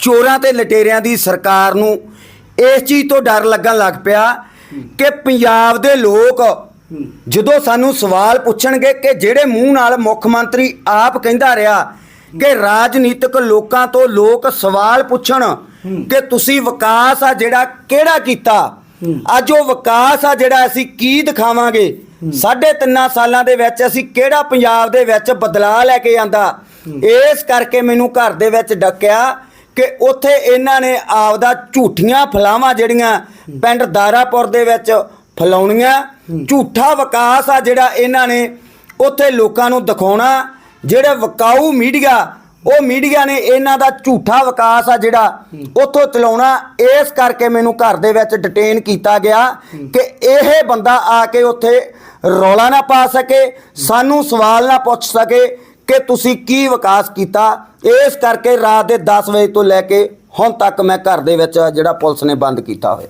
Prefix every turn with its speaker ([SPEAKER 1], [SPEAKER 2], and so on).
[SPEAKER 1] ਚੋਰਾਂ ਤੇ ਲਟੇਰਿਆਂ ਦੀ ਸਰਕਾਰ ਨੂੰ ਇਸ ਚੀਜ਼ ਤੋਂ ਡਰ ਲੱਗਣ ਲੱਗ ਪਿਆ ਕਿ ਪੰਜਾਬ ਦੇ ਲੋਕ ਜਦੋਂ ਸਾਨੂੰ ਸਵਾਲ ਪੁੱਛਣਗੇ ਕਿ ਜਿਹੜੇ ਮੂੰਹ ਨਾਲ ਮੁੱਖ ਮੰਤਰੀ ਆਪ ਕਹਿੰਦਾ ਰਿਹਾ ਕਿ ਰਾਜਨੀਤਿਕ ਲੋਕਾਂ ਤੋਂ ਲੋਕ ਸਵਾਲ ਪੁੱਛਣ ਕਿ ਤੁਸੀਂ ਵਿਕਾਸ ਆ ਜਿਹੜਾ ਕਿਹੜਾ ਕੀਤਾ? ਅੱਜ ਉਹ ਵਿਕਾਸ ਆ ਜਿਹੜਾ ਅਸੀਂ ਕੀ ਦਿਖਾਵਾਂਗੇ? ਸਾਢੇ ਤਿੰਨਾਂ ਸਾਲਾਂ ਦੇ ਵਿੱਚ ਅਸੀਂ ਕਿਹੜਾ ਪੰਜਾਬ ਦੇ ਵਿੱਚ ਬਦਲਾਅ ਲੈ ਕੇ ਆਂਦਾ? ਇਸ ਕਰਕੇ ਮੈਨੂੰ ਘਰ ਦੇ ਵਿੱਚ ਡੱਕਿਆ ਕਿ ਉੱਥੇ ਇਹਨਾਂ ਨੇ ਆਪਦਾ ਝੂਠੀਆਂ ਫਲਾਵਾਂ ਜਿਹੜੀਆਂ ਪਿੰਡ ਦਾਰਾਪੁਰ ਦੇ ਵਿੱਚ ਫਲਾਉਣੀਆਂ। ਝੂਠਾ ਵਿਕਾਸ ਆ ਜਿਹੜਾ ਇਹਨਾਂ ਨੇ ਉੱਥੇ ਲੋਕਾਂ ਨੂੰ ਦਿਖਾਉਣਾ। ਜਿਹੜੇ ਵਕਾਊ ਮੀਡੀਆ, ਉਹ ਮੀਡੀਆ ਨੇ ਇਹਨਾਂ ਦਾ ਝੂਠਾ ਵਿਕਾਸ ਆ ਜਿਹੜਾ ਉੱਥੋਂ ਚਲਾਉਣਾ। ਇਸ ਕਰਕੇ ਮੈਨੂੰ ਘਰ ਦੇ ਵਿੱਚ ਡਿਟੇਨ ਕੀਤਾ ਗਿਆ ਕਿ ਇਹ ਬੰਦਾ ਆ ਕੇ ਉੱਥੇ ਰੌਲਾ ਨਾ ਪਾ ਸਕੇ, ਸਾਨੂੰ ਸਵਾਲ ਨਾ ਪੁੱਛ ਸਕੇ। ਕਿ ਤੁਸੀਂ ਕੀ ਵਿਕਾਸ ਕੀਤਾ? ਇਸ ਕਰਕੇ ਰਾਤ ਦੇ 10 ਵਜੇ ਤੋਂ ਲੈ ਕੇ ਹੁਣ ਤੱਕ ਮੈਂ ਘਰ ਦੇ ਵਿੱਚ ਜਿਹੜਾ ਪੁਲਿਸ ਨੇ ਬੰਦ ਕੀਤਾ ਹੋਇਆ।